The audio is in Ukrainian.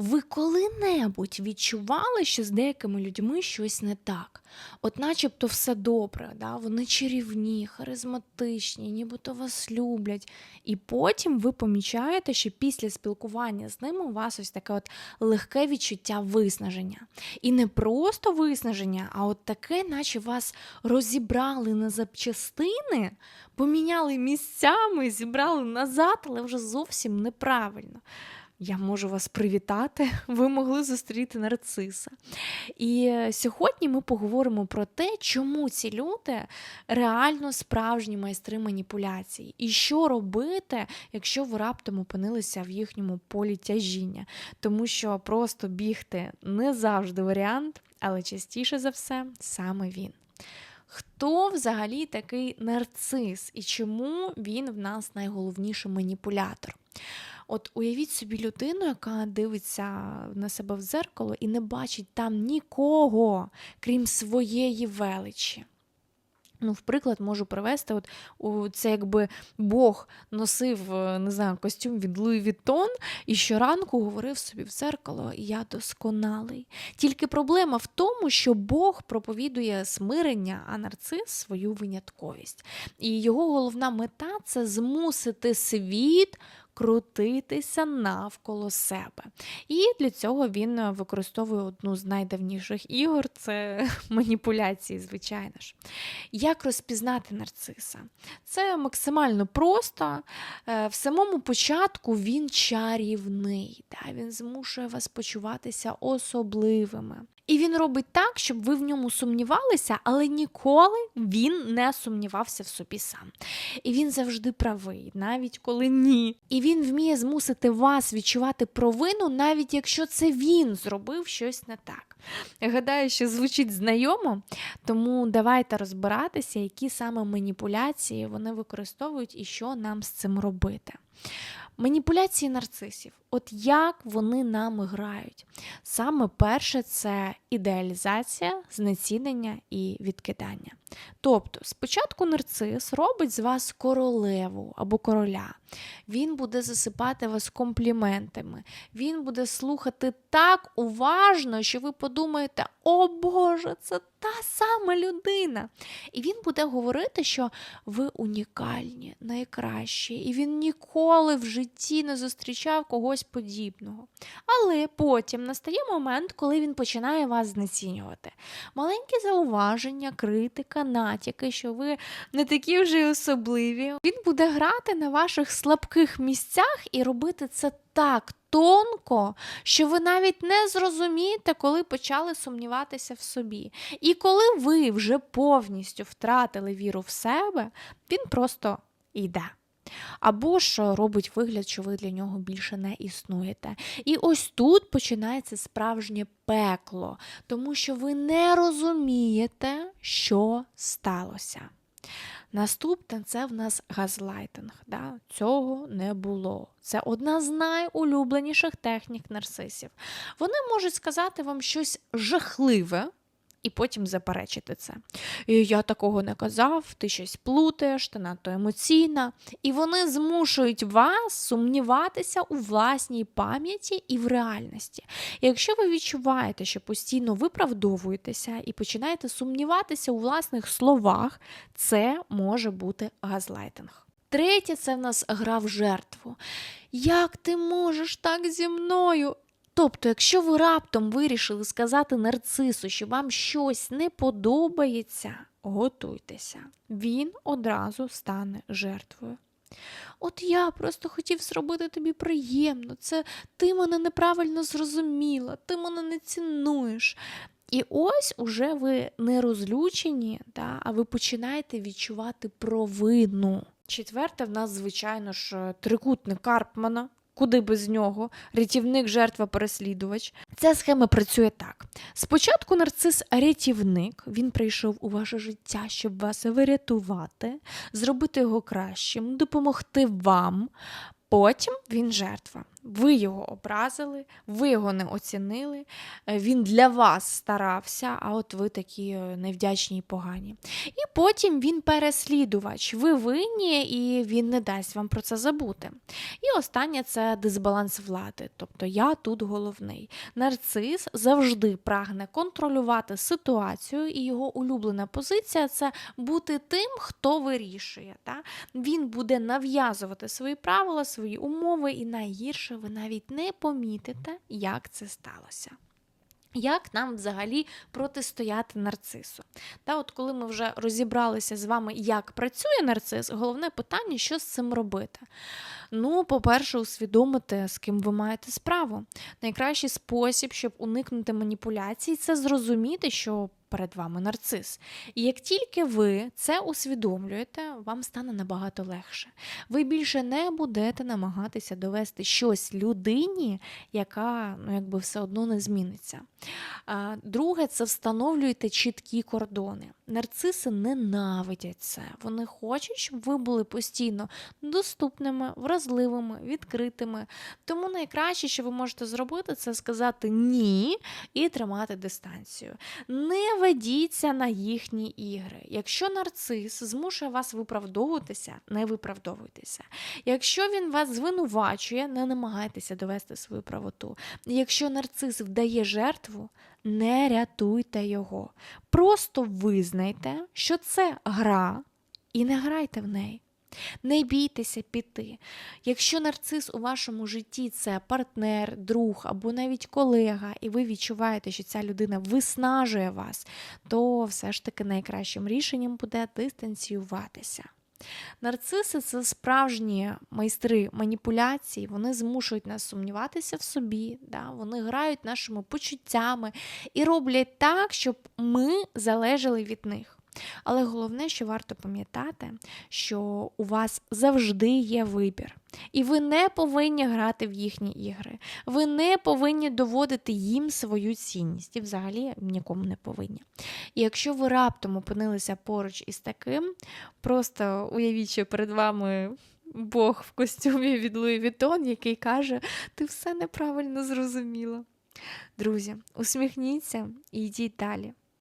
Ви коли-небудь відчували, що з деякими людьми щось не так? От начебто все добре, да? вони чарівні, харизматичні, нібито вас люблять. І потім ви помічаєте, що після спілкування з ними у вас ось таке от легке відчуття виснаження. І не просто виснаження, а от таке, наче вас розібрали на запчастини, поміняли місцями, зібрали назад, але вже зовсім неправильно. Я можу вас привітати, ви могли зустріти нарциса. І е, сьогодні ми поговоримо про те, чому ці люди реально справжні майстри маніпуляцій, і що робити, якщо ви раптом опинилися в їхньому полі тяжіння. Тому що просто бігти не завжди варіант, але частіше за все саме він. Хто взагалі такий нарцис і чому він в нас найголовніший маніпулятор? От уявіть собі людину, яка дивиться на себе в дзеркало і не бачить там нікого, крім своєї величі. Ну, в приклад можу привести, от у це якби Бог носив е, не знаю, костюм від Луї Віттон і щоранку говорив собі в зеркало Я досконалий. Тільки проблема в тому, що Бог проповідує смирення, а нарцис свою винятковість. І його головна мета це змусити світ крутитися навколо себе. І для цього він використовує одну з найдавніших ігор це маніпуляції, звичайно ж. Як розпізнати нарциса? Це максимально просто. Е, в самому початку він чарівний, він змушує вас почуватися особливими. І він робить так, щоб ви в ньому сумнівалися, але ніколи він не сумнівався в собі сам. І він завжди правий, навіть коли ні. І він вміє змусити вас відчувати провину, навіть якщо це він зробив щось не так. Гадаю, що звучить знайомо, тому давайте розбиратися, які саме маніпуляції вони використовують і що нам з цим робити. Маніпуляції нарцисів, от як вони нам грають? Саме перше це ідеалізація, знецінення і відкидання. Тобто, спочатку нарцис робить з вас королеву або короля. Він буде засипати вас компліментами, він буде слухати так уважно, що ви подумаєте, о Боже, це та сама людина. І він буде говорити, що ви унікальні, найкращі, і він ніколи в житті не зустрічав когось подібного. Але потім настає момент, коли він починає вас знецінювати. Маленькі зауваження, критика, натяки, що ви не такі вже й особливі. Він буде грати на ваших слабких місцях і робити це так тонко, що ви навіть не зрозумієте, коли почали сумніватися в собі. І коли ви вже повністю втратили віру в себе, він просто йде. Або ж робить вигляд, що ви для нього більше не існуєте. І ось тут починається справжнє пекло, тому що ви не розумієте, що сталося. Наступне це в нас газлайтинг. Да? Цього не було. Це одна з найулюбленіших технік нарцисів. Вони можуть сказати вам щось жахливе. І потім заперечити це. Я такого не казав, ти щось плутаєш, ти надто емоційна. І вони змушують вас сумніватися у власній пам'яті і в реальності. Якщо ви відчуваєте, що постійно виправдовуєтеся і починаєте сумніватися у власних словах, це може бути газлайтинг. Третє, це в нас гра в жертву. Як ти можеш так зі мною? Тобто, якщо ви раптом вирішили сказати нарцису, що вам щось не подобається, готуйтеся, він одразу стане жертвою. От я просто хотів зробити тобі приємно, це ти мене неправильно зрозуміла, ти мене не цінуєш. І ось уже ви не розлючені, да, а ви починаєте відчувати провину. Четверте, в нас, звичайно ж, трикутник Карпмана. Куди без нього, рятівник, жертва, переслідувач. Ця схема працює так: спочатку нарцис рятівник, він прийшов у ваше життя, щоб вас врятувати, зробити його кращим, допомогти вам. Потім він жертва. Ви його образили, ви його не оцінили, е, він для вас старався, а от ви такі е, невдячні і погані. І потім він переслідувач. Ви винні, і він не дасть вам про це забути. І останнє це дисбаланс влади. Тобто я тут головний. Нарцис завжди прагне контролювати ситуацію, і його улюблена позиція це бути тим, хто вирішує. Та? Він буде нав'язувати свої правила, свої умови, і найгірше ви навіть не помітите, як це сталося. Як нам взагалі протистояти нарцису? Та от коли ми вже розібралися з вами, як працює нарцис, головне питання, що з цим робити. Ну, по-перше, усвідомити, з ким ви маєте справу. Найкращий спосіб, щоб уникнути маніпуляцій, це зрозуміти, що перед вами нарцис. І як тільки ви це усвідомлюєте, вам стане набагато легше. Ви більше не будете намагатися довести щось людині, яка ну, якби все одно не зміниться. Друге, це встановлюйте чіткі кордони. Нарциси ненавидять це. Вони хочуть, щоб ви були постійно доступними, вразливими, відкритими. Тому найкраще, що ви можете зробити, це сказати ні і тримати дистанцію. Не ведіться на їхні ігри. Якщо нарцис змушує вас виправдовуватися, не виправдовуйтеся. Якщо він вас звинувачує, не намагайтеся довести свою правоту. Якщо нарцис вдає жертву, не рятуйте його. Просто визнайте, що це гра, і не грайте в неї. Не бійтеся піти. Якщо нарцис у вашому житті це партнер, друг або навіть колега, і ви відчуваєте, що ця людина виснажує вас, то все ж таки найкращим рішенням буде дистанціюватися. Нарциси це справжні майстри маніпуляцій, вони змушують нас сумніватися в собі, да? вони грають нашими почуттями і роблять так, щоб ми залежали від них. Але головне, що варто пам'ятати, що у вас завжди є вибір. І ви не повинні грати в їхні ігри. Ви не повинні доводити їм свою цінність. І взагалі нікому не повинні. І якщо ви раптом опинилися поруч із таким, просто уявіть, що перед вами. Бог в костюмі від Луї Вітон, який каже, ти все неправильно зрозуміла. Друзі, усміхніться і йдіть далі.